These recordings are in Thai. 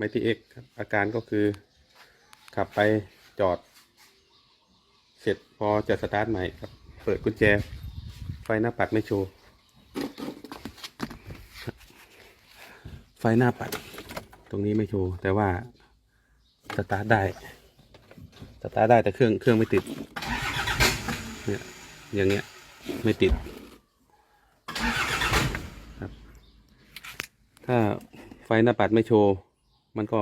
ไมทีเอ็กครับอาการก็คือ ขับไปจอด เสร็จพอจะสตาร์ทใหม่ครับ เปิดกุญแจ ไฟหน้าปัดไม่โชว์ ไฟหน้าปัด ตรงนี้ไม่โชว์ แต่ว่าสตาร์ทได้ สตาร์ทได้แต่เครื่องเครื่องไม่ติด เนี่ยอย่างเงี้ยไม่ติดครับถ้าไฟหน้าปัดไม่โชว์ มันก็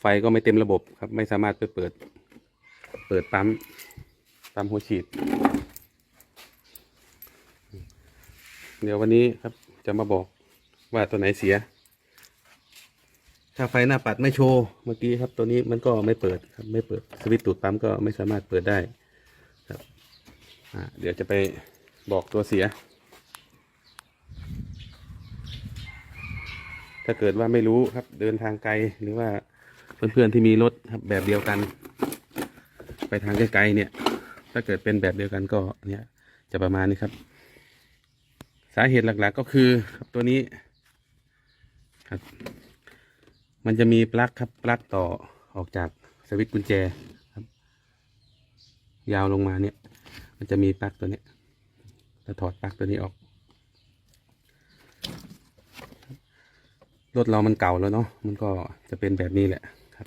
ไฟก็ไม่เต็มระบบครับ ไม่สามารถไปเปิด เปิดปั๊มปั๊มหัวฉีด เดี๋ยววันนี้ครับจะมาบอกว่าตัวไหนเสีย ถ้าไฟหน้าปัดไม่โชว์เมื่อกี้ครับตัวนี้มันก็ไม่เปิดครับไม่เปิดสวิตช์ตูดปั๊มก็ไม่สามารถเปิดได้ครับอ่าเดี๋ยวจะไปบอกตัวเสีย ถ้าเกิดว่าไม่รู้ครับเดินทางไกลหรือว่าเพื่อนๆที่มีรถครับแบบเดียวกัน ไปทางไกลๆเนี่ย ถ้าเกิดเป็นแบบเดียวกันก็เนี่ยจะประมาณนี้ครับ สาเหตุหลักๆก็คือครับตัวนี้ครับ มันจะมีปลั๊กครับปลั๊กต่อออกจากสวิตช์กุญแจครับ ยาวลงมาเนี่ย มันจะมีปลั๊กตัวนี้ยเราถอดปลั๊กตัวนี้ออก รถเรามันเก่าแล้วเนาะมันก็จะเป็นแบบนี้แหละครับ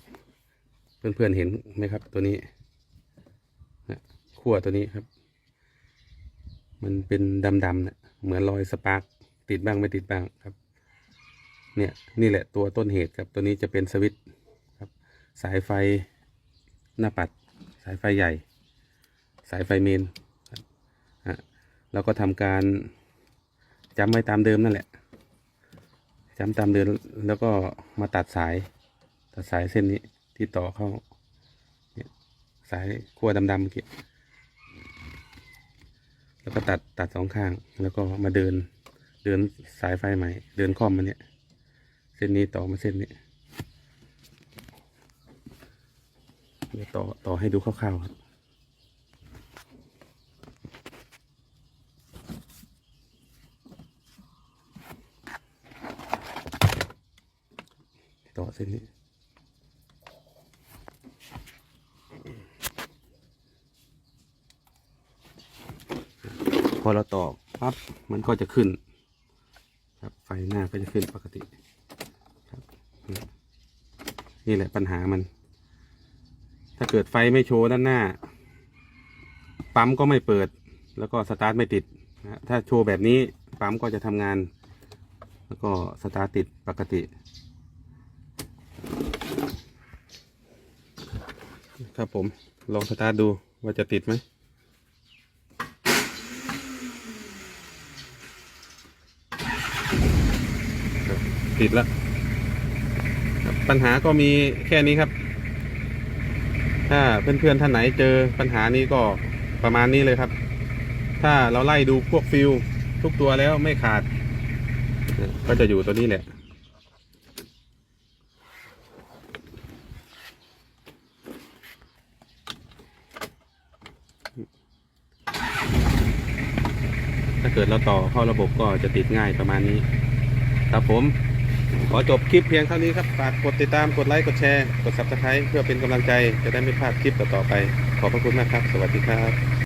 เพื่อนๆเห็นไหมครับ ตัวนี้นะขั้วตัวนี้ครับ มันเป็นดำๆเนี่ยเหมือนรอยสปาร์กติดบ้างไม่ติดบ้างครับ เนี่ยนี่แหละตัวต้นเหตุครับตัวนี้จะเป็นสวิตช์ครับ สายไฟหน้าปัด สายไฟใหญ่ สายไฟเมนครับฮะแล้วก็ทำการจำไว้ตามเดิมนั่นแหละ จำตามเดินแล้วก็มาตัดสาย ตัดสายเส้นนี้ที่ต่อเข้าสายขั้วดำๆเมื่อกี้แล้วก็ตัดตัดสองข้างแล้วก็มาเดินเดินสายไฟใหม่ เดินข้อมมาเนี่ย เส้นนี้ต่อมาเส้นนี้เดี๋ยวต่อต่อให้ดูคร่าวๆครับ ต่อเส้นนี้พอเราต่อปั๊บมันก็จะขึ้น ครับไฟหน้าก็จะขึ้นปกติครับนี่นี่แหละปัญหามัน ถ้าเกิดไฟไม่โชว์ด้านหน้า ปั๊มก็ไม่เปิด แล้วก็สตาร์ทไม่ติดนะถ้าโชว์แบบนี้ปั๊มก็จะทำงาน แล้วก็สตาร์ทติดปกติ ครับผม ลองสตาร์ทดูว่าจะติดไหม ติดแล้ว ปัญหาก็มีแค่นี้ครับ ถ้าเพื่อนๆท่านไหนเจอปัญหานี้ก็ประมาณนี้เลยครับ ถ้าเราไล่ดูพวกฟิวทุกตัวแล้วไม่ขาด ก็จะอยู่ตัวนี้แหละ ถ้าเกิดเราต่อเข้าระบบก็จะติดง่ายประมาณนี้ ครับผม ขอจบคลิปเพียงเท่านี้ครับ ฝากกดติดตาม กดไลค์ กดแชร์ กด subscribe เพื่อเป็นกำลังใจ จะได้ไม่พลาดคลิปต่อๆไป ขอบพระคุณมากครับ สวัสดีครับ